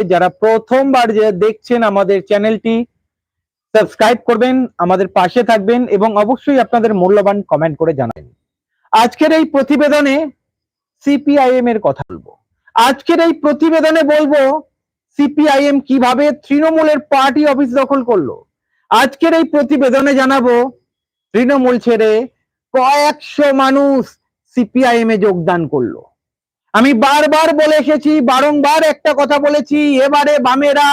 যারা প্রথমবার যে দেখছেন আমাদের চ্যানেলটি, সাবস্ক্রাইব করবেন, আমাদের পাশে থাকবেন এবং অবশ্যই আপনাদের মূল্যবান কমেন্ট করে জানাবেন। আজকের এই প্রতিবেদনে সিপিআইএম এর কথা বলব। আজকের এই প্রতিবেদনে বলব সিপিআইএম কীভাবে তৃণমূলের পার্টি অফিস দখল করল। আজকের এই প্রতিবেদনে জানাব তৃণমূল ছেড়ে কয়েকশো মানুষ সিপিআইএম এ যোগদান করল। আমি বারবার বলে এসেছি, বারংবার একটা কথা বলেছি, এবারে বামেরা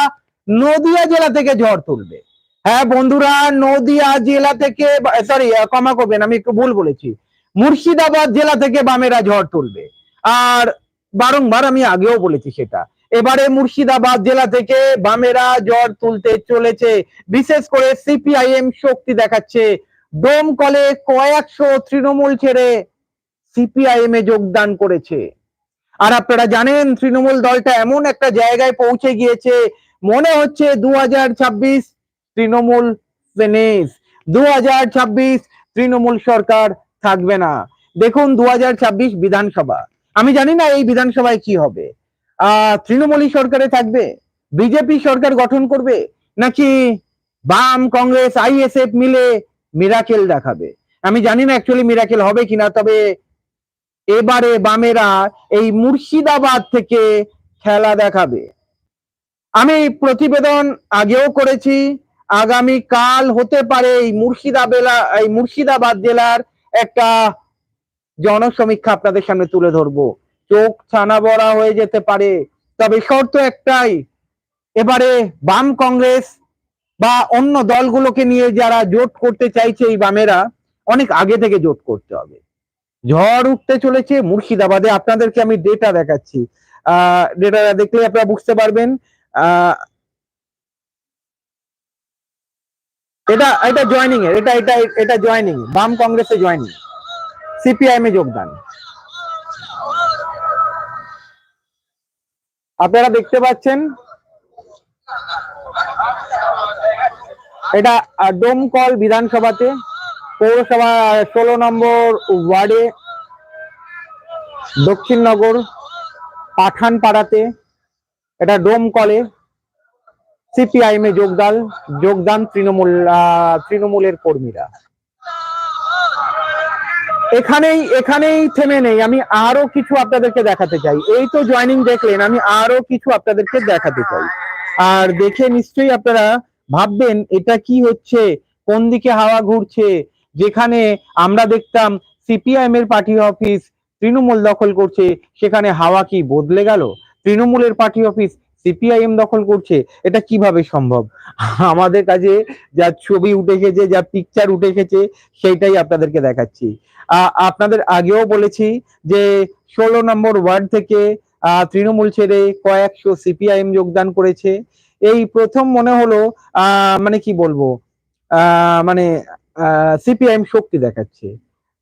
নদিয়া জেলা থেকে ঝড় তুলবে। হ্যাঁ বন্ধুরা, নদিয়া জেলা থেকে সরি ক্ষমা করবেন, আমি একটু ভুল বলেছি। মুর্শিদাবাদ জেলা থেকে বামেরা ঝড় তুলবে। আর বারংবার আমি আগেও বলেছি সেটা। এবারে মুর্শিদাবাদ জেলা থেকে বামেরা ঝড় তুলতে চলেছে। বিশেষ করে সিপিআইএম শক্তি দেখাচ্ছে। ডোমকলে কয়েকশো তৃণমূল ছেড়ে সিপিআইএম এ যোগদান করেছে। আর আপনারা জানেন, তৃণমূল দলটা এমন একটা জায়গায় পৌঁছে গিয়েছে। মনে হচ্ছে দু তৃণমূল ফিনিশ দু তৃণমূল সরকার থাকবে না। দেখুন দু বিধানসভা। আমি জানি না এই বিধানসভায় কি হবে। আহ তৃণমূলী সরকারে থাকবে? বিজেপি সরকার গঠন করবে? নাকি বাম, কংগ্রেস আইএসএফ মিলে মিরাকেল দেখাবে? আমি জানি না অ্যাকচুয়ালি মিরাকেল হবে কিনা, তবে এবারে বামেরা এই মুর্শিদাবাদ থেকে খেলা দেখাবে। আমি প্রতিবেদন আগেও করেছি, আগামী কাল হতে পারে এই মুর্শিদাবেলা এই মুর্শিদাবাদ জেলার একটা জনসমীক্ষা আপনাদের সামনে তুলে ধরবো। চোখ ছানা বড়া হয়ে যেতে পারে, তবে শর্ত একটাই, এবারে বাম কংগ্রেস বা অন্য দলগুলোকে নিয়ে যারা জোট করতে চাইছে এই বামেরা, অনেক আগে থেকে জোট করতে হবে। ঝড় উঠতে চলেছে মুর্শিদাবাদে। আপনাদেরকে আমি ডেটা দেখাচ্ছি। আহ ডেটা দেখলে আপনারা বুঝতে পারবেন। এটা এটা জয়েনিং এর এটা এটা এটা জয়েনিং বাম কংগ্রেসে জয়েনিং সিপিআইএম এ যোগদান। আপনারা দেখতে পাচ্ছেন, এটা ডোমকল বিধানসভাতে পৌরসভা ষোলো নম্বর ওয়ার্ডে দক্ষিণনগর পাঠানপাড়াতে এটা ডোমকলে সিপিআইএম এ যোগদান যোগদান তৃণমূল তৃণমূলের কর্মীরা। এখানেই এখানেই থেমে নেই। আমি আরও কিছু আপনাদেরকে দেখাতে চাই। এই তো জয়েনিং দেখলেন, আমি আরও কিছু আপনাদেরকে দেখাতে চাই। আর দেখে নিশ্চয়ই আপনারা ভাববেন, এটা কি হচ্ছে? কোন দিকে হাওয়া ঘুরছে? যেখানে আমরা দেখতাম সিপিআইএম এর পার্টি অফিস তৃণমূল দখল করছে, সেখানে হাওয়া কি বদলে গেল? তৃণমূলের পার্টি অফিস সিপিআইএম দখল করছে, এটা কীভাবে সম্ভব? আমাদের কাছে যা ছবি উঠে এসেছে যা পিকচার উঠে এসেছে সেইটাই আপনাদেরকে দেখাচ্ছি। আপনাদের আগেও বলেছি যে ষোলো নম্বর ওয়ার্ড থেকে তৃণমূল ছেড়ে কয়েকশো সিপিআইএম যোগদান করেছে। এই প্রথম মনে হলো মানে কি বলব? মানে সিপিআইএম শক্তি দেখাচ্ছে।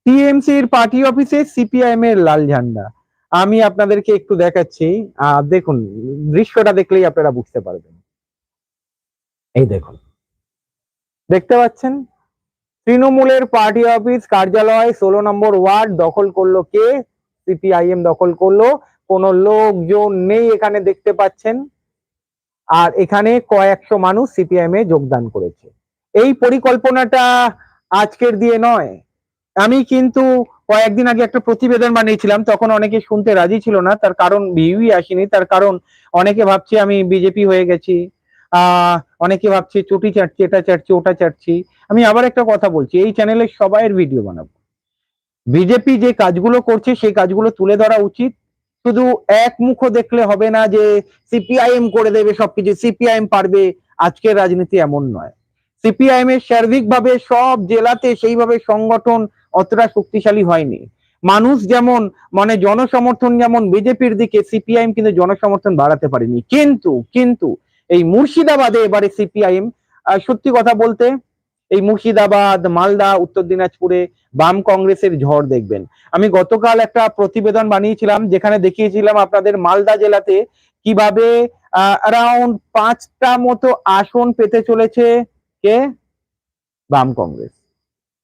টিএমসির পার্টি অফিসে সিপিআইএম এর লাল ঝান্ডা। আমি আপনাদেরকে একটু দেখাচ্ছি। দেখুন, দৃশ্যটা দেখলেই আপনারা বুঝতে পারবেন। এই দেখুন। দেখতে পাচ্ছেন? তৃণমূলের পার্টি অফিস কার্যালয়, ষোলো নম্বর ওয়ার্ড দখল করল কে? সিপিআইএম দখল করল। কোনো লোকজন নেই এখানে দেখতে পাচ্ছেন। আর এখানে কয়েকশো মানুষ সিপিআইএম এ যোগদান করেছে। এই পরিকল্পনাটা আজকের দিয়ে নয়। আমি কিন্তু কয়েকদিন আগে একটা প্রতিবেদন বানিয়েছিলাম, তখন অনেকে শুনতে রাজি ছিল না, তার কারণ ভিউই আসেনি, তার কারণ অনেকে ভাবছে আমি বিজেপি হয়ে গেছি অনেকে ভাবছে চটি চাটছি, এটা চাটছি, ওটা চাটছি। আমি আবার একটা কথা বলছি, এই চ্যানেলে সবাইয়ের ভিডিও বানাবো। বিজেপি যে কাজগুলো করছে, সেই কাজগুলো তুলে ধরা উচিত। শুধু এক মুখ দেখলে হবে না যে, সিপিআইএম করে দেবে সবকিছু, সিপিআইএম পারবে, আজকের রাজনীতি এমন নয়। সিপিআইএম এর সার্বিকভাবে সব জেলাতে সেইভাবে সংগঠন অতটা শক্তিশালী হয়নি। মানুষ যেমন মানে জনসমর্থন যেমন বিজেপির দিকে, সিপিআইএম কিন্তু জনসমর্থন বাড়াতে পারেনি। কিন্তু কিন্তু এই মুর্শিদাবাদে এবারে সিপিআইএম সত্যি কথা বলতে এই মুর্শিদাবাদ, মালদা, উত্তর দিনাজপুরে বাম কংগ্রেসের ঝড় দেখবেন। আমি গতকাল একটা প্রতিবেদন বানিয়েছিলাম, যেখানে দেখিয়েছিলাম আপনাদের মালদা জেলাতে কীভাবে, আহ অ্যারাউন্ড পাঁচটা মতো আসন পেতে চলেছে। কে? বাম কংগ্রেস।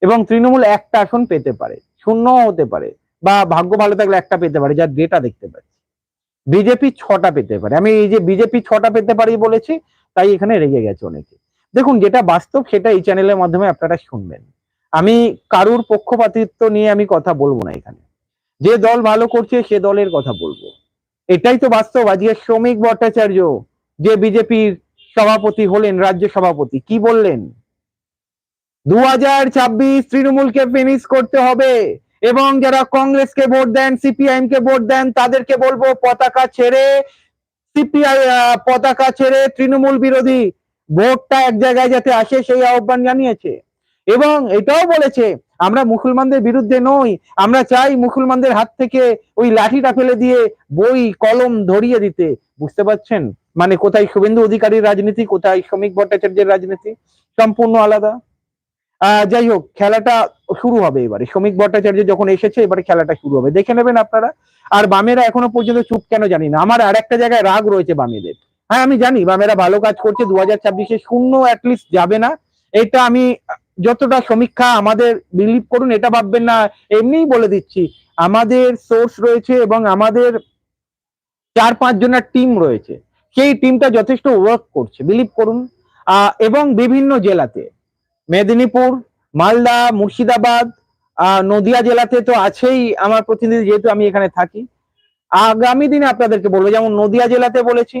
এবং তৃণমূল একটা আসন পেতে পারে শূন্য হতে পারে, বা ভাগ্য ভালো থাকলে একটা পেতে পারে যার ডেটা দেখতে পাচ্ছি। বিজেপি ছটা পেতে পারে। আমি এই যে বিজেপি ছটা পেতে পারি বলেছি, তাই এখানে রেগে গেছে অনেকে। দেখুন, যেটা বাস্তব সেটা এই চ্যানেলের মাধ্যমে আপনারা শুনবেন। আমি কারুর পক্ষপাতিত্ব নিয়ে আমি কথা বলব না এখানে। যে দল ভালো করছে, সে দলের কথা বলব। এটাই তো বাস্তব। আজকে শ্রমিক ভট্টাচার্য, যে বিজেপির সভাপতি হলেন রাজ্য সভাপতি। কি বললেন? দু হাজার ছাব্বিশ তৃণমূলকে ফিনিশ করতে হবে এবং যারা কংগ্রেসকে ভোট দেন সিপিআইএম কে ভোট দেন, তাদেরকে বলব পতাকা ছেড়ে সিপিআই পতাকা ছেড়ে তৃণমূল বিরোধী ভোটটা এক জায়গায় যাতে আসে সেই আহ্বান জানিয়েছে। এবং এটাও বলেছে, আমরা মুসলমানদের বিরুদ্ধে নই, আমরা চাই মুসলমানদের হাত থেকে ওই লাঠিটা ফেলে দিয়ে বই, কলম ধরিয়ে দিতে। বুঝতে পারছেন? মানে কোথায় শুভেন্দু অধিকারীর রাজনীতি, কোথায় শ্রমিক ভট্টাচার্যের রাজনীতি, সম্পূর্ণ আলাদা। যাই হোক, খেলাটা শুরু হবে এবারে। শ্রমিক ভট্টাচার্য যখন এসেছে, এবারে খেলাটা শুরু হবে। দেখে নেবেন আপনারা। আর বামেরা এখনও পর্যন্ত চুপ কেন জানি না। আমার আর একটা জায়গায় রাগ রয়েছে বামেদের। হ্যাঁ আমি জানি বামেরা ভালো কাজ করছে দু হাজার ছাব্বিশে শূন্য অ্যাটলিস্ট যাবে না। এটা আমি যতটা সমীক্ষা আমাদের বিলিভ করুন, এটা ভাববেন না। এমনিই বলে দিচ্ছি, আমাদের সোর্স রয়েছে এবং আমাদের চার পাঁচ জনের টিম রয়েছে। সেই টিমটা যথেষ্ট ওয়ার্ক করছে বিলিভ করুন। এবং বিভিন্ন জেলাতে, মেদিনীপুর, মালদা, মুর্শিদাবাদ নদিয়া জেলাতে তো আছেই আমার প্রতিনিধি, যেহেতু আমি এখানে থাকি। আগামী দিনে আপনাদেরকে বলব, যেমন নদিয়া জেলাতে বলেছি,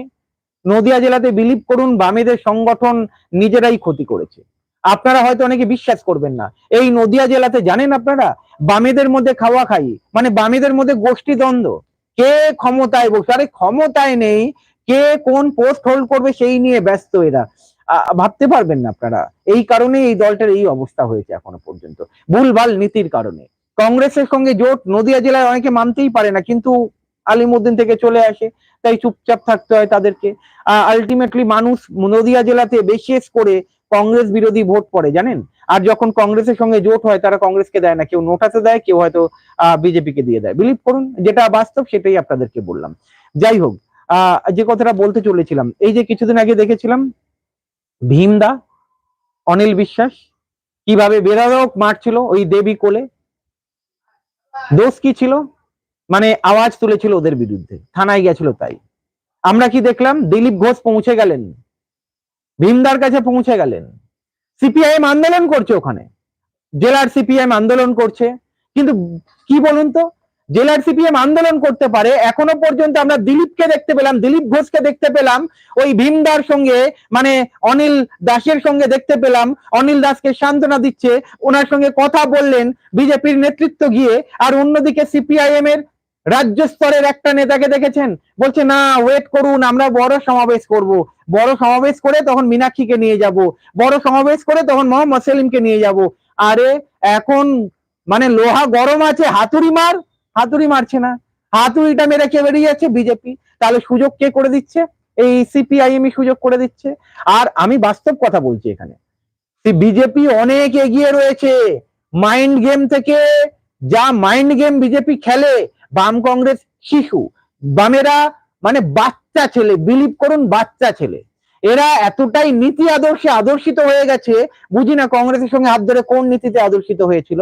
নদিয়া জেলাতে বিলিভ করুন, বামেদের সংগঠন নিজেরাই ক্ষতি করেছে। আপনারা হয়তো অনেকে বিশ্বাস করবেন না। এই নদিয়া জেলাতে জানেন আপনারা? বামেদের মধ্যে খাওয়া খাই মানে বামেদের মধ্যে গোষ্ঠী দ্বন্দ্ব কে ক্ষমতায় বসে? আরে ক্ষমতায় নেই কে কোন পোস্ট হোল্ড করবে সেই নিয়ে ব্যস্ত এরা। ভাবতে পারবেন না আপনারা। এই কারণে এই দলটার এই অবস্থা হয়েছে এখনও পর্যন্ত। ভুলভাল নীতির কারণে। কংগ্রেসের সঙ্গে জোট, নদিয়া জেলায় অনেকে মানতেই পারে না, কিন্তু আলিমুদ্দিন থেকে চলে আসে, তাই চুপচাপ থাকতে হয় তাদেরকে। আলটিমেটলি মানুষ নদিয়া জেলাতে বিশেষ করে কংগ্রেস বিরোধী ভোট পড়ে, জানেন? আর যখন কংগ্রেসের সঙ্গে জোট হয়, তারা কংগ্রেসকে দেয় না। কেউ নোটাতে দেয়, কেউ হয়তো আহ বিজেপিকে দিয়ে দেয়। বিলিভ করুন, যেটা বাস্তব সেটাই আপনাদেরকে বললাম। যাই হোক যে কথাটা বলতে চলেছিলাম, এই যে কিছুদিন আগে দেখেছিলাম, ভীমদা, অনিল বিশ্বাস, কীভাবে বেরারক মারছিল ওই দেবী কোলে, দোষ কি ছিল? মানে আওয়াজ তুলেছিল ওদের বিরুদ্ধে, থানায় গেছিল তাই। আমরা কি দেখলাম, দিলীপ ঘোষ পৌঁছে গেলেন, ভীমদার কাছে পৌঁছে গেলেন। সিপিআইএম আন্দোলন করছে ওখানে, জেলার সিপিএম আন্দোলন করছে, কিন্তু কি বলুন তো জেলার সিপিএম আন্দোলন করতে পারে। এখনও পর্যন্ত আমরা দিলীপকে দেখতে পেলাম, দিলীপ ঘোষকে দেখতে পেলাম, ওই ভীমদার সঙ্গে মানে অনিল দাসের সঙ্গে দেখতে পেলাম, অনিল দাসকে সান্ত্বনা দিচ্ছে, ওনার সঙ্গে কথা বললেন বিজেপির নেতৃত্ব গিয়ে, আর অন্যদিকে সিপিআইএম এর রাজ্য স্তরের একটা নেতাকে দেখেছেন, বলছে, না ওয়েট করুন, আমরা বড় সমাবেশ করব। বড় সমাবেশ করে তখন মীনাক্ষীকে নিয়ে যাব, বড় সমাবেশ করে তখন মোহাম্মদ সেলিমকে নিয়ে যাব। আরে, এখন মানে লোহা গরম আছে, হাতুড়ি মার হাতুড়ি মারছে না। হাতুড়িটা মেরে কে বেরিয়ে যাচ্ছে? বিজেপি। তাহলে সুযোগ কে করে দিচ্ছে? এই সিপিআইএম সুযোগ করে দিচ্ছে। আর আমি বাস্তব কথা বলছি এখানে। বিজেপি অনেক এগিয়ে রয়েছে। মাইন্ড গেম থেকে যা মাইন্ড গেম বিজেপি খেলে, বাম কংগ্রেস শিশু। বামেরা মানে বাচ্চা ছেলে, বিলিভ করুন বাচ্চা ছেলে। এরা এতটাই নীতি আদর্শে আদর্শিত হয়ে গেছে, বুঝি না কংগ্রেসের সঙ্গে হাত ধরে কোন নীতিতে আদর্শিত হয়েছিল।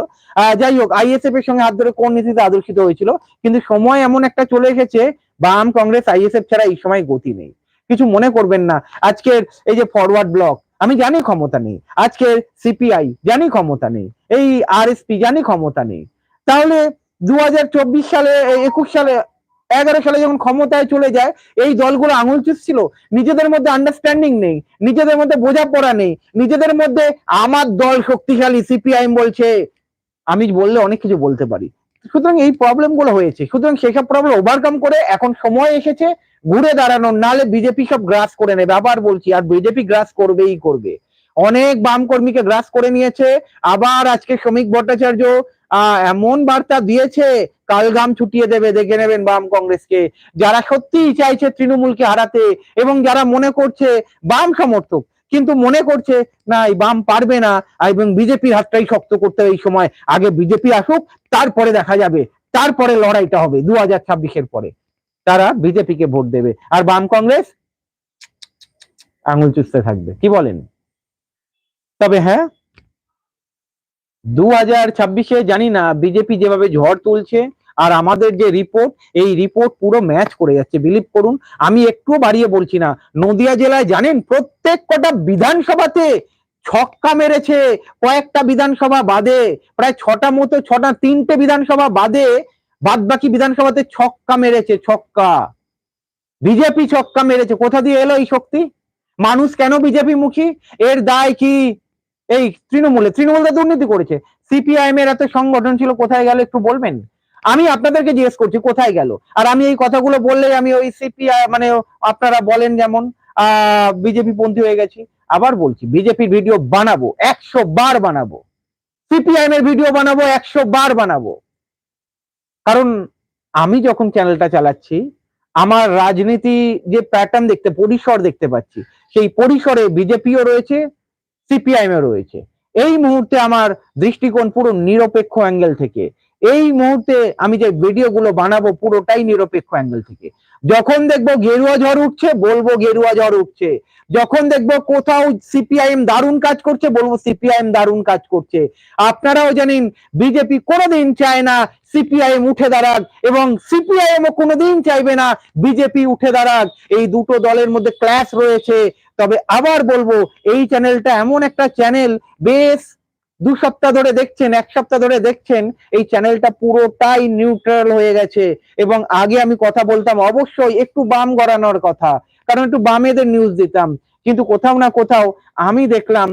যাই হোক আইএসএফ এর সঙ্গে হাত ধরে কোন নীতিতে আদর্শিত হয়েছিল, কিন্তু সময় এমন একটা চলে এসেছে, বাম কংগ্রেস আইএসএফ ছাড়া এই সময় গতি নেই। কিছু মনে করবেন না, আজকের এই যে ফরওয়ার্ড ব্লক আমি জানি ক্ষমতা নেই। আজকের সিপিআই জানি ক্ষমতা নেই। এই আরএসপি জানি ক্ষমতা নেই। তাহলে দু হাজার চব্বিশ সালে, একুশ সালে এগারো সালে যখন ক্ষমতায় চলে যায়, এই দলগুলো আঙুল চুষছিল। নিজেদের মধ্যে আন্ডারস্ট্যান্ডিং নেই, নিজেদের মধ্যে বোঝাপড়া নেই, নিজেদের মধ্যে আমার দল শক্তিশালী সিপিআইএম বলছে। আমি বললে অনেক কিছু বলতে পারি। সুতরাং এই প্রবলেমগুলো হয়েছে। সুতরাং সেসব প্রবলেম ওভারকাম করে এখন সময় এসেছে, ঘুরে দাঁড়ানোর, নালে বিজেপি সব গ্রাস করে নেবে। আবার বলছি, আর বিজেপি গ্রাস করবেই করবে। অনেক বাম কর্মীকে গ্রাস করে নিয়েছে। আবার আজকে শ্রমিক ভট্টাচার্য এমন বার্তা দিয়েছে, কালগাম ছুটিয়ে দেবে, দেখে নেবেন বাম কংগ্রেসকে। যারা সত্যিই চাইছে তৃণমূলকে হারাতে এবং যারা মনে করছে বাম সমর্থক, কিন্তু মনে করছে, না, এই বাম পারবে না। এবং বিজেপির হাতটাই শক্ত করতে এই সময়। আগে বিজেপি আসুক, তারপরে দেখা যাবে। তারপরে লড়াইটা হবে দু হাজার ছাব্বিশের পরে। তারা বিজেপিকে ভোট দেবে। আর বাম কংগ্রেস আঙুল চুষতে থাকবে। কি বলেন? তবে হ্যাঁ দু হাজার ছাব্বিশে জানি না বিজেপি যেভাবে ঝড় তুলছে আর আমাদের যে রিপোর্ট এই রিপোর্ট পুরো ম্যাচ করে যাচ্ছে। বিলিভ করুন, আমি একটু বাড়িয়ে বলছি না। নদিয়া জেলায় জানেন, প্রত্যেক কটা বিধানসভাতে ছক্কা মেরেছে কয়েকটা বিধানসভা বাদে, প্রায় ছটা মতো, ছটা তিনটে বিধানসভা বাদে বাদ বাকি বিধানসভাতে ছক্কা মেরেছে, ছক্কা। বিজেপি ছক্কা মেরেছে। কোথা দিয়ে এলো এই শক্তি? মানুষ কেন বিজেপি মুখী? এর দায় কি? এই তৃণমূলে তৃণমূল তো দুর্নীতি করেছে। সিপিআইএম এর এত সংগঠন ছিল, কোথায় গেল একটু বলবেন? আমি আপনাদেরকে জিজ্ঞেস করছি, কোথায় গেল? আর আমি এই কথাগুলো বললে আমি ওই সিপিআই মানে আপনারা বলেন যেমন বিজেপি পন্থী হয়ে গেছি। আবার বলছি, বিজেপির ভিডিও বানাবো, একশো বার বানাবো। সিপিআইএম এর ভিডিও বানাবো, একশো বার বানাবো। কারণ আমি যখন চ্যানেলটা চালাচ্ছি, আমার রাজনীতি যে প্যাটার্ন দেখতে, পরিসর দেখতে পাচ্ছি, সেই পরিসরে বিজেপিও রয়েছে সিপিআইএম এ রয়েছে। এই মুহূর্তে আমার দৃষ্টিকোণ পুরো নিরপেক্ষ অ্যাঙ্গেল থেকে। এই মুহূর্তে আমি যে ভিডিও গুলো বানাবো পুরোটাই নিরপেক্ষ অ্যাঙ্গেল থেকে। যখন দেখব গেরুয়া ঝড় উঠছে, বলব গেরুয়া ঝড় উঠছে। যখন দেখব কোথাও সিপিআইএম দারুণ কাজ করছে, বলব সিপিআইএম দারুণ কাজ করছে। আপনারাও জানেন বিজেপি কোনোদিন চায় না সিপিআইএম উঠে দাঁড়াক, এবং সিপিআইএম ও কোনোদিন চাইবে না বিজেপি উঠে দাঁড়াক। এই দুটো দলের মধ্যে ক্লাস রয়েছে। তবে আবার বলব, এই চ্যানেলটা এমন একটা চ্যানেল বেশ দু সপ্তাহ ধরে দেখছেন, এক সপ্তাহ ধরে দেখছেন, এই চ্যানেলটা পুরোটাই নিউট্রাল হয়ে গেছে। এবং আগে আমি কথা বলতাম অবশ্যই একটু বাম গড়ানোর কথা, কারণ একটু বামেদের নিউজ দিতাম। কিন্তু কোথাও না কোথাও আমি দেখলাম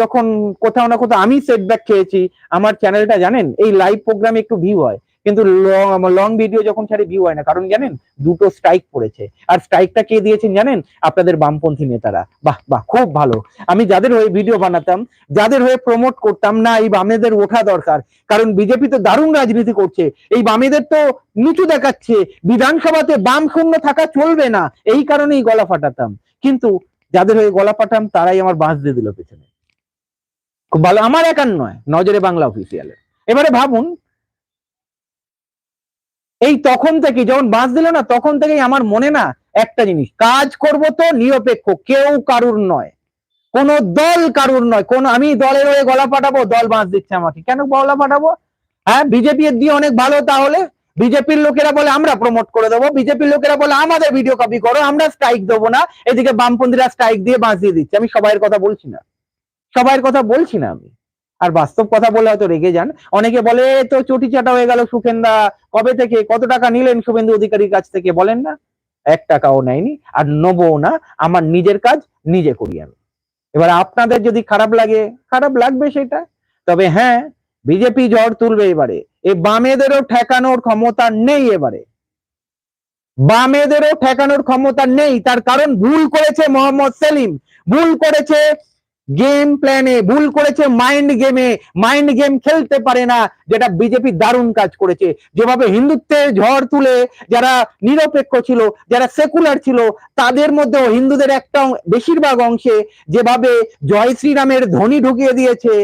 যখন কোথাও না কোথাও আমি সেটব্যাক খেয়েছি, আমার চ্যানেলটা জানেন, এই লাইভ প্রোগ্রামে একটু ভিউ হয়। কিন্তু লং লং ভিডিও যখন ছাড়ে ভিউ হয় না। কারণ জানেন, দুটো স্ট্রাইক পড়েছে। আর স্ট্রাইকটা কে দিয়েছেন জানেন? আপনাদের বামপন্থী নেতারা। বাহ বাহ, খুব ভালো। আমি যাদের হয়ে ভিডিও বানাতাম, যাদের হয়ে প্রমোট করতাম না, এই বামেদের ওঠা দরকার। কারণ বিজেপি তো দারুণ রাজনীতি করছে। এই বামেদের তো নিচু দেখাচ্ছে। বিধানসভাতে বাম শূন্য থাকা চলবে না। এই কারণেই গলা ফাটাতাম। কিন্তু যাদের হয়ে গলা ফাটাম, তারাই আমার বাঁশ দিয়ে দিল পেছনে। খুব ভালো। আমার একার নয়, নজরে বাংলা অফিসিয়ালের এবারে ভাবুন এই তখন থেকে যখন বাঁশ দিল না, তখন থেকেই আমার মনে না একটা জিনিস, কাজ করব তো নিরপেক্ষ, কেউ কারুর নয়। কোন দল কারুর নয়, কোন, আমি দলের হয়ে গলা পাঠাবো, দল বাঁশ দিচ্ছে আমাকে। কেন গলা পাঠাবো? হ্যাঁ বিজেপি এর দিয়ে অনেক ভালো তাহলে, বিজেপির লোকেরা বলে আমরা প্রমোট করে দেবো, বিজেপির লোকেরা বলে আমাদের ভিডিও কপি করো, আমরা স্ট্রাইক দেবো না, এদিকে বামপন্থীরা স্ট্রাইক দিয়ে বাঁশ দিয়ে দিচ্ছে। আমি সবাইয়ের কথা বলছি না। সবাইয়ের কথা বলছি না আমি। আর বাস্তব কথা বলে হয়তো রেগে যান। অনেকে বলে তো চটি চাটা হয়ে গেল সুখেন্দা, কবে থেকে? কত টাকা নিলেন শুভেন্দু অধিকারীর কাছ থেকে? বলেন না, এক টাকাও নেয়নি আর নেব না। আমার নিজের কাজ, নিজে করি আমি। এবার আপনাদের যদি খারাপ লাগে, খারাপ লাগবে সেটা। তবে হ্যাঁ বিজেপি ঝড় তুলবে এবারে। এই বামেদেরও ঠেকানোর ক্ষমতা নেই এবারে। বামেদেরও ঠেকানোর ক্ষমতা নেই। তার কারণ ভুল করেছে মোহাম্মদ সেলিম। ভুল করেছে গেম প্ল্যানে ভুল করেছে মাইন্ড গেমে মাইন্ড গেম খেলতে পারে না, যেটা বিজেপি দারুণ কাজ করেছে। যেভাবে হিন্দুত্বের ঝড় তুলে যারা নিরপেক্ষ ছিল, যারা সেকুলার ছিল, তাদের মধ্যেও হিন্দুদের একটা বেশিরভাগ অংশে যেভাবে জয় শ্রীরামের ধ্বনি ঢুকিয়ে দিয়েছে,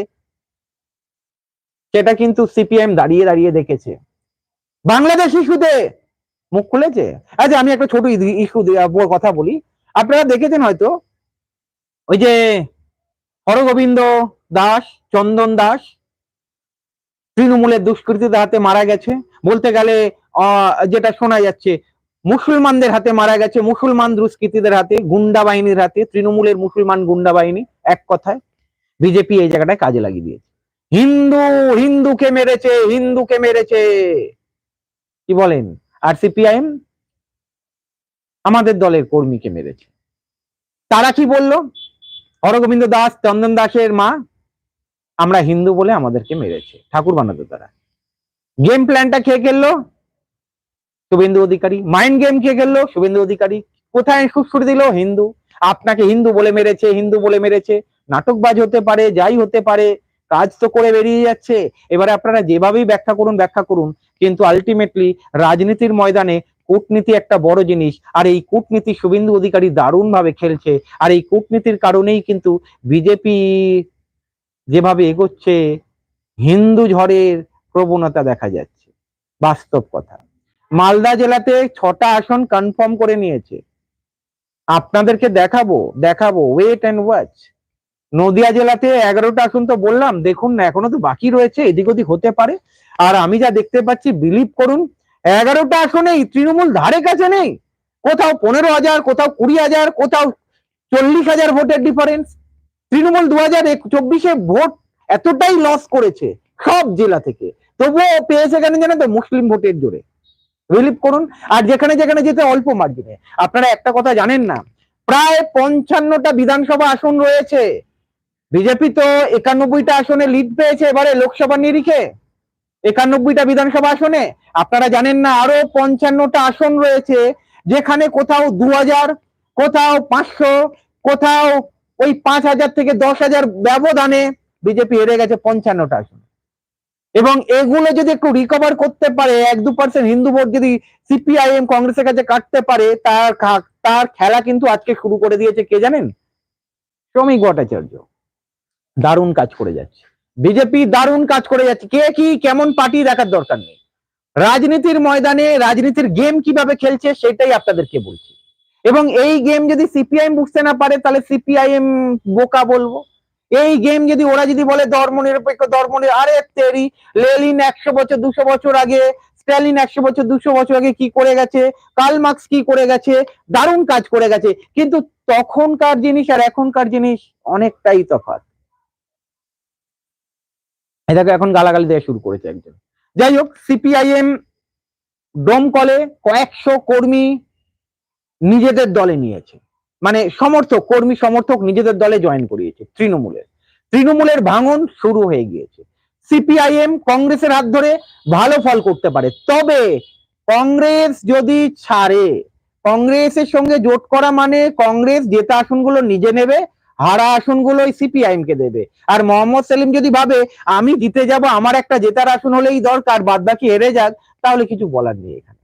সেটা কিন্তু সিপিএম দাঁড়িয়ে দাঁড়িয়ে দেখেছে। বাংলাদেশ ইস্যুতে মুখ খুলেছে? আচ্ছা আমি একটা ছোট ইস্যু কথা বলি আপনারা দেখেছেন হয়তো, ওই যে হরগোবিন্দ দাস, চন্দন দাস, তৃণমূলের দুষ্কৃতীদের হাতে মারা গেছে। বলতে গেলে যেটা শোনা যাচ্ছে, মুসলমানদের হাতে মারা গেছে মুসলমান দুষ্কৃতীদের হাতে, গুন্ডা বাহিনীর হাতে, তৃণমূলের মুসলমান গুন্ডা বাহিনী, এক কথায়। বিজেপি এই জায়গাটায় কাজে লাগিয়ে দিয়েছে। হিন্দু, হিন্দুকে মেরেছে হিন্দুকে মেরেছে। কি বলেন? আর সিপিআইএম আমাদের দলের কর্মীকে মেরেছে। তারা কি বলল? হরগোবিন্দ দাস, চন্দন দাসের মা, আমরা হিন্দু বলে আমাদেরকে মেরেছে, ঠাকুর বানাতো তারা। গেম প্ল্যানটা খেয়ে খেললো? শুভেন্দু অধিকারী। মাইন্ড গেম খেয়ে খেললো? শুভেন্দু অধিকারী। কোথায় খুব সুশ্রী দিল? হিন্দু। আপনাকে হিন্দু বলে মেরেছে, হিন্দু বলে মেরেছে। নাটকবাজ হতে পারে, যাই হতে পারে, কাজ তো করে বেরিয়ে যাচ্ছে। এবারে আপনারা যেভাবেই ব্যাখ্যা করুন ব্যাখ্যা করুন। কিন্তু আলটিমেটলি রাজনীতির ময়দানে কূটনীতি একটা বড় জিনিস। আর এই কূটনীতি শুভেন্দু অধিকারী দারুণ ভাবে খেলছে। আর এই কূটনীতির কারণেই কিন্তু বিজেপি যেভাবে এগোচ্ছে, হিন্দু ঝড়ের প্রবণতা দেখা যাচ্ছে। বাস্তব কথা। মালদা জেলাতে ছটা আসন কনফার্ম করে নিয়েছে। আপনাদেরকে দেখাবো দেখাবো। ওয়েট অ্যান্ড ওয়াচ নদিয়া জেলাতে এগারোটা আসন তো বললাম, দেখুন না, এখনও তো বাকি রয়েছে, এদিক ওদিক হতে পারে। আর আমি যা দেখতে পাচ্ছি বিলিভ করুন এগারোটা আসনেই, তৃণমূল ধারে কাছে নেই। কোথাও পনেরো হাজার, কোথাও কুড়ি হাজার, কোথাও চল্লিশ হাজার ভোটের ডিফারেন্স তৃণমূল দু হাজার চব্বিশে ভোট এতটাই লস করেছে সব জেলা থেকে। তবুও পেয়েছে কেন জানেন তো? মুসলিম ভোটের জোরে। বিলিভ করুন। আর যেখানে যেখানে যেতে অল্প মার্জিনে আপনারা একটা কথা জানেন না? প্রায় পঞ্চান্নটা বিধানসভা আসন রয়েছে। বিজেপি তো একানব্বইটা আসনে লিড পেয়েছে এবারে লোকসভা নিরিখে। একানব্বইটা বিধানসভা আসনে, আপনারা জানেন না, আরও পঞ্চান্নটা আসন রয়েছে, যেখানে কোথাও দু হাজার, কোথাও পাঁচশো, কোথাও ওই পাঁচ হাজার থেকে দশ হাজার ব্যবধানে বিজেপি হেরে গেছে পঞ্চান্নটা আসন। এবং এগুলো যদি একটু রিকভার করতে পারে, এক দু পার্সেন্ট হিন্দু ভোট যদি সিপিআইএম কংগ্রেসের কাছে কাটতে পারে, তার তার খেলা কিন্তু আজকে শুরু করে দিয়েছে, কে জানেন? শ্রমিক ভট্টাচার্য। দারুণ কাজ করে যাচ্ছে। বিজেপি দারুণ কাজ করে যাচ্ছে। কে কি কেমন পার্টি দেখার দরকার নেই। রাজনীতির ময়দানে রাজনীতির গেম কীভাবে খেলছে সেটাই আপনাদেরকে বলছি। এবং এই গেম যদি সিপিআইএম বুঝতে না পারে, তাহলে সিপিআইএম বোকা বলব। এই গেম যদি ওরা যদি বলে ধর্ম নিরপেক্ষ, ধর্ম আরে তেরি লেলিন একশো বছর, দুশো বছর আগে, স্ট্যালিন একশো বছর, দুশো বছর আগে কি করে গেছে, কার্ল মার্কস কি করে গেছে, দারুণ কাজ করে গেছে। কিন্তু তখনকার জিনিস আর এখনকার জিনিস অনেকটাই তফাৎ। এটাকে এখন গালাগালি দেওয়া শুরু করেছে একজন। যাই হোক, সিপিআইএম ডোমকলে কয়েকশো কর্মী নিজেদের দলে নিয়েছে। মানে সমর্থক, কর্মী সমর্থক নিজেদের দলে জয়েন করিয়েছে তৃণমূলের। তৃণমূলের ভাঙন শুরু হয়ে গিয়েছে। সিপিআইএম কংগ্রেসের হাত ধরে ভালো ফল করতে পারে। তবে কংগ্রেস যদি ছাড়ে, কংগ্রেসের সঙ্গে জোট করা মানে কংগ্রেস জেতা আসনগুলো নিজে নেবে হারা আসনগুলো সিপিআইএম কে দেবে। আর মোহাম্মদ সেলিম যদি ভাবে, আমি জিতে যাব, আমার একটা জেতার আসন হলেই দরকার বাদ বাকি হেরে যাক, তাহলে কিছু বলার নেই এখানে।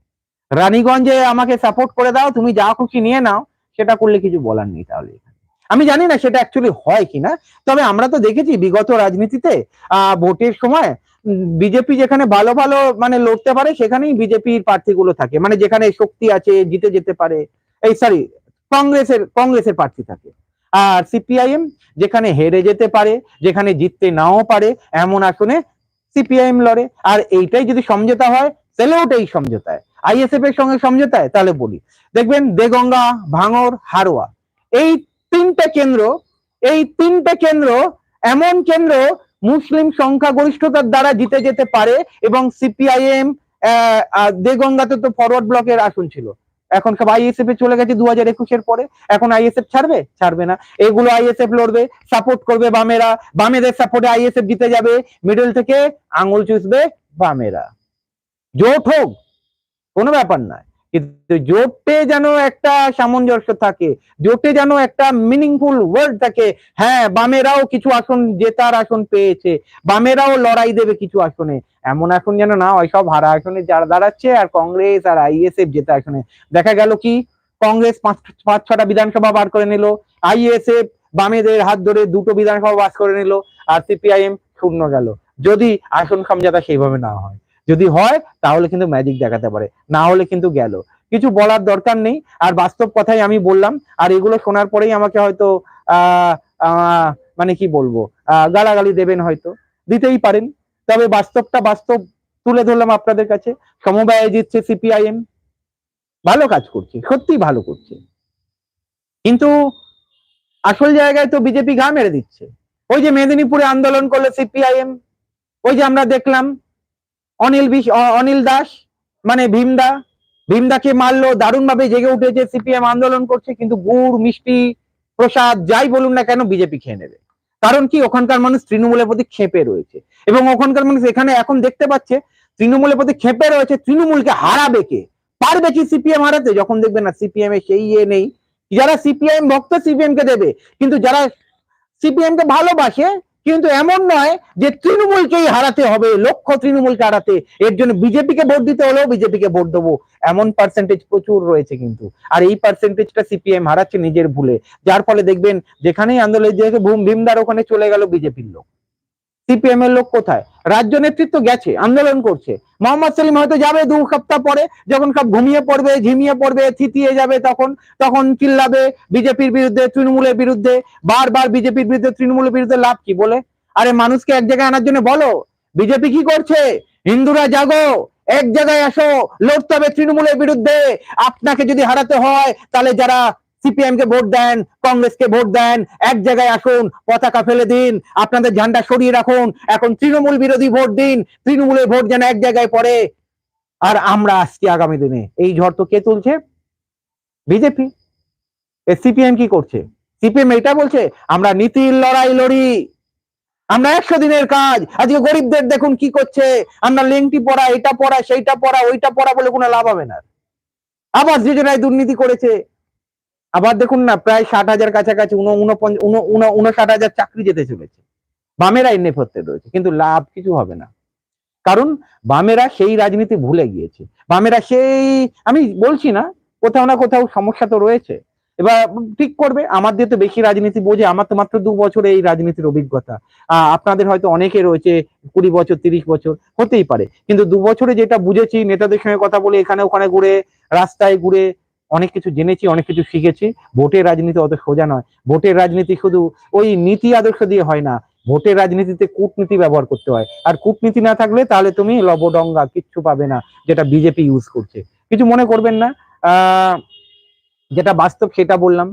রানীগঞ্জে আমাকে সাপোর্ট করে দাও, তুমি যা খুশি নিয়ে নাও, সেটা করলে কিছু বলার নেই তাহলে আমি জানি না সেটা অ্যাকচুয়ালি হয় কিনা, তবে আমরা তো দেখেছি বিগত রাজনীতিতে আহ ভোটের সময় বিজেপি যেখানে ভালো ভালো মানে লড়তে পারে, সেখানেই বিজেপির প্রার্থীগুলো থাকে। মানে যেখানে শক্তি আছে, জিতে যেতে পারে, এই সরি কংগ্রেসের কংগ্রেসের প্রার্থী থাকে। আর সিপিআইএম যেখানে হেরে যেতে পারে, যেখানে জিততে নাও পারে, এমন আসনে সিপিআইএম লড়ে। আর এইটাই যদি সমঝোতা হয় তাহলে ওটাই সমঝোতায়। আইএসএফ এর সঙ্গে সমঝোতায়, তাহলে বলি। দেখবেন দেগঙ্গা, ভাঙর, হারোয়া, এই তিনটে কেন্দ্র, এই তিনটে কেন্দ্র, এমন কেন্দ্র মুসলিম সংখ্যাগরিষ্ঠতার দ্বারা জিতে যেতে পারে এবং সিপিআইএম দেগঙ্গাতে তো ফরওয়ার্ড ব্লকের আসন ছিল। এখন আইএসএফ এ চলে গেছে দু হাজার একুশের পরে। এখন আইএসএফ ছাড়বে? ছাড়বে না। এগুলো আইএসএফ লড়বে সাপোর্ট করবে বামেরা। বামেদের সাপোর্টে আইএসএফ জিতে যাবে। মিডল থেকে আঙুল চুষবে বামেরা। জোট হোক, কোনো ব্যাপার নয়। কিন্তু জোটে যেন একটা সামঞ্জস্য থাকে, জোটে যেন একটা মিনিংফুল ওয়ার্ড থাকে হ্যাঁ বামেরাও কিছু আসন জেতার আসন পেয়েছে, বামেরাও লড়াই দেবে কিছু আসনে। এমন আসন যেন না হয়, সব হারা আসনে যারা দাঁড়াচ্ছে, আর কংগ্রেস আর আইএসএফ জেতা আসনে। দেখা গেল কি? কংগ্রেস পাঁচ পাঁচ, ছটা বিধানসভা বার করে নিল আইএসএফ বামেদের হাত ধরে দুটো বিধানসভা বাস করে নিল, আর সিপিআইএম শূন্য গেল। যদি আসন সমঝোতা সেইভাবে না হয়। যদি হয়, তাহলে কিন্তু ম্যাজিক দেখাতে পারে। না হলে কিন্তু গেল। কিছু বলার দরকার নেই। আর বাস্তব কথাই আমি বললাম। আর এগুলো শোনার পরেই আমাকে হয়তো মানে কি বলব গালাগালি দেবেন হয়তো। দিতেই পারেন। তবে বাস্তবটা বাস্তব তুলে ধরলাম আপনাদের কাছে। সমবায়ে জিতছে সিপিআইএম ভালো কাজ করছে। সত্যি ভালো করছে। কিন্তু আসল জায়গায় তো বিজেপি ঘা মেরে দিচ্ছে। ওই যে মেদিনীপুরে আন্দোলন করল সিপিআইএম ওই যে আমরা দেখলাম অনিল বিশ অনিল দাস মানে ভীমদা। ভীমদাকে মারলো দারুণ ভাবে জেগে উঠেছে, সিপিএম আন্দোলন করছে, কিন্তু গুড়, মিষ্টি, প্রসাদ, যাই বলুন না কেন বিজেপি খেয়ে নেবে। কারণ কি? ওখানকার মানুষ তৃণমূলের প্রতি ক্ষেপে রয়েছে। এবং ওখানকার মানুষ এখানে এখন দেখতে পাচ্ছে, তৃণমূলের প্রতি ক্ষেপে রয়েছে, তৃণমূলকে হারাবে কে? পারবে কি সিপিএম হারাতে? যখন দেখবে না, সিপিএম এ সেই ইয়ে নেই। যারা সিপিএম ভক্ত সিপিএম কে দেবে, কিন্তু যারা সিপিএম কে ভালোবাসে কিন্তু এমন নয় যে তৃণমূলকেই হারাতে হবে লক্ষ্য তৃণমূলকে হারাতে। এর জন্য বিজেপিকে ভোট দিতে হলেও বিজেপিকে ভোট দেবো। এমন পার্সেন্টেজ প্রচুর রয়েছে কিন্তু। আর এই পার্সেন্টেজটা সিপিএম হারাচ্ছে নিজের ভুলে। যার ফলে দেখবেন যেখানেই আন্দোলন ভূম ভীমদার ওখানে চলে গেল বিজেপির লোক। সিপিএম এর লোক কোথায়? রাজ্য নেতৃত্ব গেছে, আন্দোলন করছে। মোহাম্মদ সেলিম হয়তো যাবে দু সপ্তাহ পরে, যখন সব ঘুমিয়ে পড়বে, ঝিমিয়ে পড়বে, থিতিয়ে যাবে তখন তখন চিল্লাবে বিজেপির বিরুদ্ধে, তৃণমূলের বিরুদ্ধে, বারবার বিজেপির বিরুদ্ধে, তৃণমূলের বিরুদ্ধে লাভ কি বলে? আরে মানুষকে এক জায়গায় আনার জন্য বলো, বিজেপি কি করছে? হিন্দুরা জাগো, এক জায়গায় আসো, লড়তে হবে তৃণমূলের বিরুদ্ধে। আপনাকে যদি হারাতে হয়, তাহলে যারা সিপিএম কে ভোট দেন কংগ্রেসকে ভোট দেন, এক জায়গায় আসুন, পতাকা ফেলে দিন, আপনাদের ঝান্ডা সরিয়ে রাখুন, এখন তৃণমূল বিরোধী ভোট দিন, তৃণমূলের ভোট যেন এক জায়গায় পড়ে। আর আমরা আসছি আগামী দিনে। এই ঝড় তো কে তুলছে? বিজেপি সিপিএম কি করছে? সিপিএম এটা বলছে, আমরা নীতির লড়াই লড়ি। আমরা একশো দিনের কাজ। আজকে গরিবদের দেখুন কি করছে। আমরা লেংটি পড়া, এটা পড়া, সেইটা পড়া, ওইটা পড়া বলে কোনো লাভ হবে না। আবাস যোজনায় দুর্নীতি করেছে আবার দেখুন না, প্রায় ষাট হাজার কাছাকাছি উনষাট হাজার চাকরি যেতে চলেছে। বামেরা এর নেপথ্যে রয়েছে, কিন্তু লাভ কিছু হবে না। কারণ বামেরা সেই রাজনীতি ভুলে গিয়েছে। বামেরা সেই, আমি বলছি না, কোথাও না কোথাও সমস্যা তো রয়েছে। এবার ঠিক করবে, আমার দিয়ে তো বেশি রাজনীতি বোঝে, আমার তো মাত্র দু বছরে এই রাজনীতির অভিজ্ঞতা। আপনাদের হয়তো অনেকে রয়েছে, কুড়ি বছর, তিরিশ বছর, হতেই পারে। কিন্তু দু বছরে যেটা বুঝেছি, নেতাদের সঙ্গে কথা বলে এখানে ওখানে ঘুরে, রাস্তায় ঘুরে অনেক কিছু জেনেছি, অনেক কিছু শিখেছি। ভোটের রাজনীতি অত সোজা নয়। ভোটের রাজনীতি শুধু ওই নীতি আদর্শ দিয়ে হয় না। ভোটের রাজনীতিতে কূটনীতি ব্যবহার করতে হয়। আর কূটনীতি না থাকলে তাহলে তুমি লবডঙ্গা কিচ্ছু পাবে না, যেটা বিজেপি ইউজ করছে। কিছু মনে করবেন না? যেটা বাস্তব সেটা বললাম।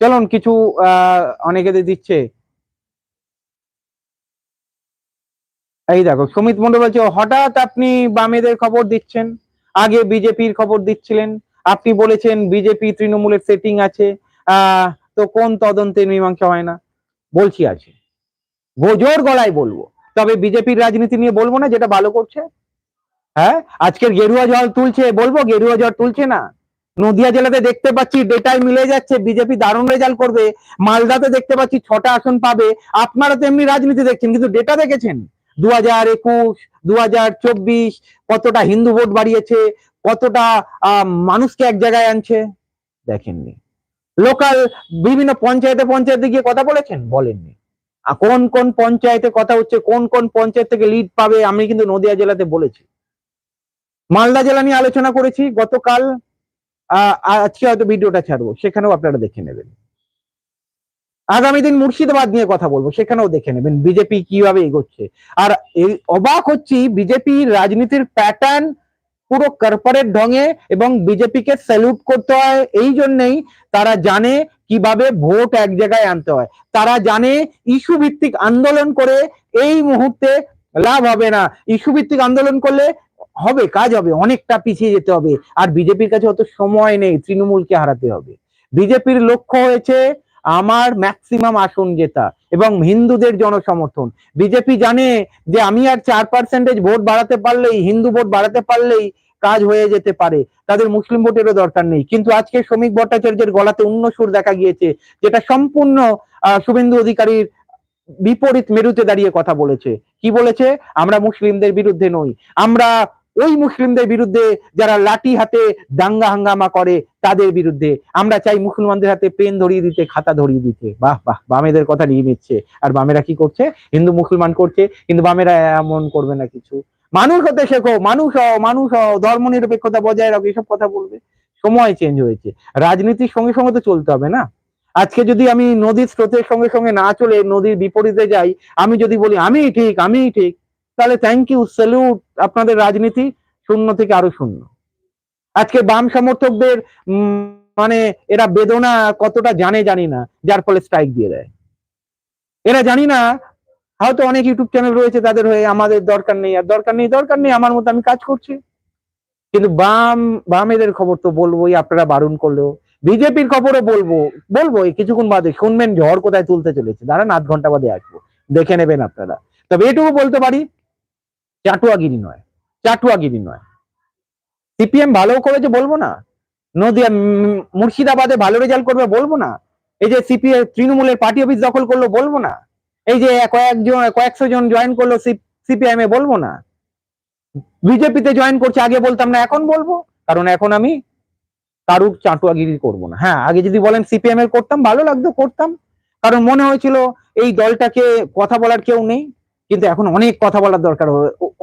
চলুন, কিছু, আহ অনেকেদের দিচ্ছে। এই দেখো, সুমিত মন্ডল বলছে, হঠাৎ আপনি বামেদের খবর দিচ্ছেন? আগে বিজেপির খবর দিচ্ছিলেন। আপনি বলেছেন বিজেপি তৃণমূলের সেটিং আছে। তো কোন তদন্তে মীমাংসা হয় না? বলছি আছে জোর গলায় বলব। তবে বিজেপির রাজনীতি নিয়ে বলব না, যেটা ভালো করছে। হ্যাঁ আজকের গেরুয়া জল তুলছে, বলব গেরুয়া জল তুলছে না। নদিয়া জেলাতে দেখতে পাচ্ছি ডেটায় মিলে যাচ্ছে বিজেপি দারুণ রেজাল্ট করবে। মালদাতে দেখতে পাচ্ছি ছটা আসন পাবে। আপনারা তো এমনি রাজনীতি দেখছেন, কিন্তু ডেটা দেখেছেন? দু হাজার একুশ দু চব্বিশ, কতটা হিন্দু ভোট বাড়িয়েছে কতটা মানুষকে এক জায়গায় আনছে? দেখেননি। লোকাল বিভিন্ন পঞ্চায়েতে পঞ্চায়েতে গিয়ে কথা বলেছেন? বলেননি। আর কোন কোন পঞ্চায়েতে কথা হচ্ছে, কোন কোন পঞ্চায়েত থেকে লিড পাবে, আমি কিন্তু নদিয়া জেলাতে বলেছি। মালদা জেলা নিয়ে আলোচনা করেছি গতকাল আজকে হয়তো ভিডিওটা ছাড়বো, সেখানেও আপনারা দেখে নেবেন। আগামী দিন মুর্শিদাবাদ নিয়ে কথা বলব, সেখানেও দেখে নেবেন বিজেপি কীভাবে এগোচ্ছে। আর এই অবাক হচ্ছি বিজেপি রাজনীতির প্যাটার্ন পুরো কর্পোরেট ঢঙে এবং বিজেপিকে স্যালুট করতে হয়। এই জন্যই তারা জানে কীভাবে ভোট এক জায়গায় আনতে হয়। তারা জানে ইস্যু ভিত্তিক আন্দোলন করে এই মুহূর্তে লাভ হবে না। ইস্যু ভিত্তিক আন্দোলন করলে হবে, কাজ হবে, অনেকটা পিছিয়ে যেতে হবে। আর বিজেপির কাছে অত সময় নেই, তৃণমূলকে হারাতে হবে। বিজেপির লক্ষ্য হয়েছে আমার ম্যাক্সিমাম আসন জেতা। এবং হিন্দুদের জনসমর্থন। বিজেপি জানে যে আমি আর চার পার্সেন্টেজ ভোট বাড়াতে পারলেই, হিন্দু ভোট বাড়াতে পারলেই কাজ হয়ে যেতে পারে। তাদের মুসলিম ভোটেরও দরকার নেই। কিন্তু আজকে শ্রমিক ভট্টাচার্যের গলাতে অন্য সুর দেখা গিয়েছে, যেটা সম্পূর্ণ শুভেন্দু অধিকারীর বিপরীত মেরুতে দাঁড়িয়ে কথা বলেছে। কি বলেছে? আমরা মুসলিমদের বিরুদ্ধে নই। আমরা ওই মুসলিমদের বিরুদ্ধে যারা লাঠি হাতে দাঙ্গা হাঙ্গামা করে, তাদের বিরুদ্ধে। আমরা চাই মুসলমানদের হাতে পেন ধরিয়ে দিতে, খাতা ধরিয়ে দিতে। বাহ বাহ, বামেদের কথা নিয়ে নিচ্ছে। আর বামেরা কি করছে? হিন্দু, মুসলমান করছে, কিন্তু বামেরা এমন করবে না কিছু। মানুষ হতে শেখো, মানুষ হও মানুষ হও ধর্ম নিরপেক্ষতা বজায় রাখো, এসব কথা বলবে। সময় চেঞ্জ হয়েছে। রাজনীতির সঙ্গে সঙ্গে তো চলতে হবে না। আজকে যদি আমি নদীর স্রোতের সঙ্গে সঙ্গে না চলে নদীর বিপরীতে যাই, আমি যদি বলি আমি ঠিক আমি ঠিক তাহলে থ্যাংক ইউ স্যালুট আপনাদের রাজনীতি শূন্য থেকে আরও শূন্য। আজকে বাম সমর্থকদের মানে এরা বেদনা কতটা জানে জানি না, যার ফলে স্ট্রাইক দিয়ে দেয়। এরা জানি না, হয়তো অনেক ইউটিউব চ্যানেল রয়েছে তাদের হয়ে আমাদের দরকার নেই, আর দরকার নেই দরকার নেই, আমার মতো আমি কাজ করছি। কিন্তু বাম, বামেদের খবর তো বলবোই, আপনারা বারণ করলেও। বিজেপির খবরও বলব বলব এই কিছুক্ষণ বাদে, শুনবেন ঝড় কোথায় তুলতে চলেছে। দাঁড়ান, আধ ঘণ্টা বাদে আসব, দেখে নেবেন আপনারা। তবে এটুকু বলতে পারি চাটুয়াগিরি নয় চাটুয়াগিরি নয়। সিপিএম ভালো করেছে বলব না, নদিয়া মুর্শিদাবাদে ভালো রেজাল্ট করবে বলব না, এই যে সিপিএম তৃণমূলের পার্টি অফিস দখল করল বলব না, এই যে কয়েকজন, কয়েকশো জন জয়েন করল সিপিআইএম এ বলব না। বিজেপিতে জয়েন করছে আগে বলতাম না, এখন বলব, কারণ এখন আমি কারুর চাটুয়াগিরি করব না। হ্যাঁ আগে যদি বলেন সিপিএম এর করতাম, ভালো লাগতো, করতাম, কারণ মনে হয়েছিল এই দলটাকে কথা বলার কেউ নেই। কিন্তু এখন অনেক কথা বলার দরকার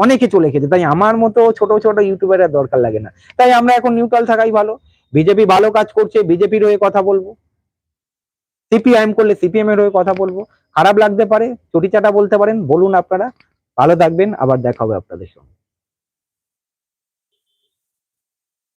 অনেকে চলে গেছে তাই আমার মতো ছোট ছোট ইউটিউবারের দরকার লাগে না। তাই আমরা এখন নিউট্রাল থাকাই ভালো। বিজেপি ভালো কাজ করছে বিজেপির হয়ে কথা বলব। সিপিআইএম করলে সিপিএম এর হয়ে কথা বলব। খারাপ লাগতে পারে, চটিচাটা বলতে পারেন। বলুন আপনারা। ভালো থাকবেন। আবার দেখা হবে আপনাদের সঙ্গে।